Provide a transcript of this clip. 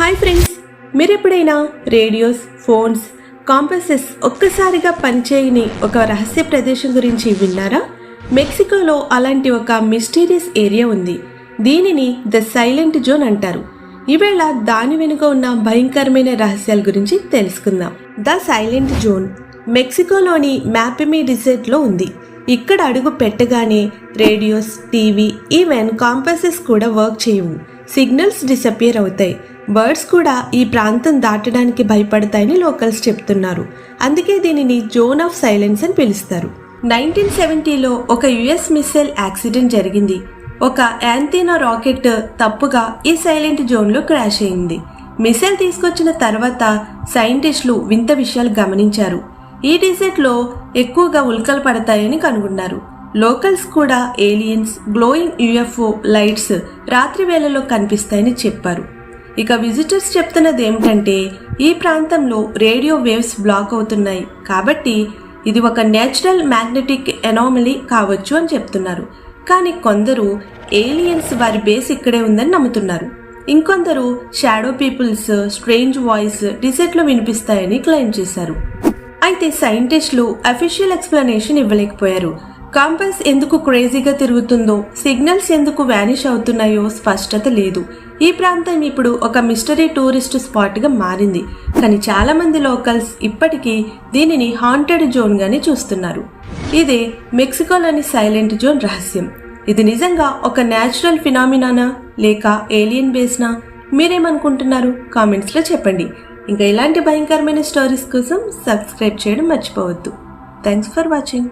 Hi friends మీరు ఎప్పుడైనా radios phones కాంపసెస్ ఒక్కసారిగా పనిచేయని ఒక రహస్య ప్రదేశం గురించి విన్నారా? మెక్సికోలో అలాంటి ఒక మిస్టీరియస్ ఏరియా ఉంది. దీనిని ద సైలెంట్ జోన్ అంటారు. ఈవేళ దాని వెనుక ఉన్న భయంకరమైన రహస్యాల గురించి తెలుసుకుందాం. ద సైలెంట్ జోన్ మెక్సికోలోని మ్యాపిమీ డిజర్ట్లో ఉంది. ఇక్కడ అడుగు పెట్టగానే రేడియోస్ టీవీ ఈవెన్ కాంపసెస్ కూడా వర్క్ చేయవు. సిగ్నల్స్ డిసపియర్ అవుతాయి. బర్డ్స్ కూడా ఈ ప్రాంతం దాటడానికి భయపడతాయని లోకల్స్ చెప్తున్నారు. అందుకే దీనిని జోన్ ఆఫ్ సైలెన్స్ అని పిలుస్తారు. నైన్టీన్ సెవెంటీలో ఒక యుఎస్ మిస్సైల్ యాక్సిడెంట్ జరిగింది. ఒక యాంతీనా రాకెట్ తప్పుగా ఈ సైలెంట్ జోన్లో క్రాష్ అయింది. మిసైల్ తీసుకొచ్చిన తర్వాత సైంటిస్టులు వింత విషయాలు గమనించారు. ఈ డిసెట్లో ఎక్కువగా ఉల్కలు పడతాయని కనుగొన్నారు. లోకల్స్ కూడా ఏలియన్స్ గ్లోయింగ్ యుఎఫ్ఓ లైట్స్ రాత్రి వేళలో కనిపిస్తాయని చెప్పారు. ఇక విజిటర్స్ చెప్తున్నది ఏమిటంటే ఈ ప్రాంతంలో రేడియో వేవ్స్ బ్లాక్ అవుతున్నాయి. కాబట్టి ఇది ఒక నేచురల్ మ్యాగ్నెటిక్ ఎనామలీ కావచ్చు అని చెప్తున్నారు. కానీ కొందరు ఏలియన్స్ వారి బేస్ ఇక్కడే ఉందని నమ్ముతున్నారు. ఇంకొందరు షాడో పీపుల్స్ స్ట్రేంజ్ వాయిస్ డిసెట్లో వినిపిస్తాయని క్లెయిమ్ చేశారు. అయితే సైంటిస్టులు అఫీషియల్ ఎక్స్ప్లెనేషన్ ఇవ్వలేకపోయారు. కంపల్స్ ఎందుకు క్రేజీగా తిరుగుతుందో సిగ్నల్స్ ఎందుకు వ్యానిష్ అవుతున్నాయో స్పష్టత లేదు. ఈ ప్రాంతం ఇప్పుడు ఒక మిస్టరీ టూరిస్ట్ స్పాట్గా మారింది. కానీ చాలా మంది లోకల్స్ ఇప్పటికీ దీనిని హాంటెడ్ జోన్ గానే చూస్తున్నారు. ఇదే మెక్సికోలోని సైలెంట్ జోన్ రహస్యం. ఇది నిజంగా ఒక న్యాచురల్ ఫినామినానా లేక ఏలియన్ బేస్నా మీరేమనుకుంటున్నారు? కామెంట్స్లో చెప్పండి. ఇంకా ఇలాంటి భయంకరమైన స్టోరీస్ కోసం సబ్స్క్రైబ్ చేయడం మర్చిపోవద్దు. Thanks for watching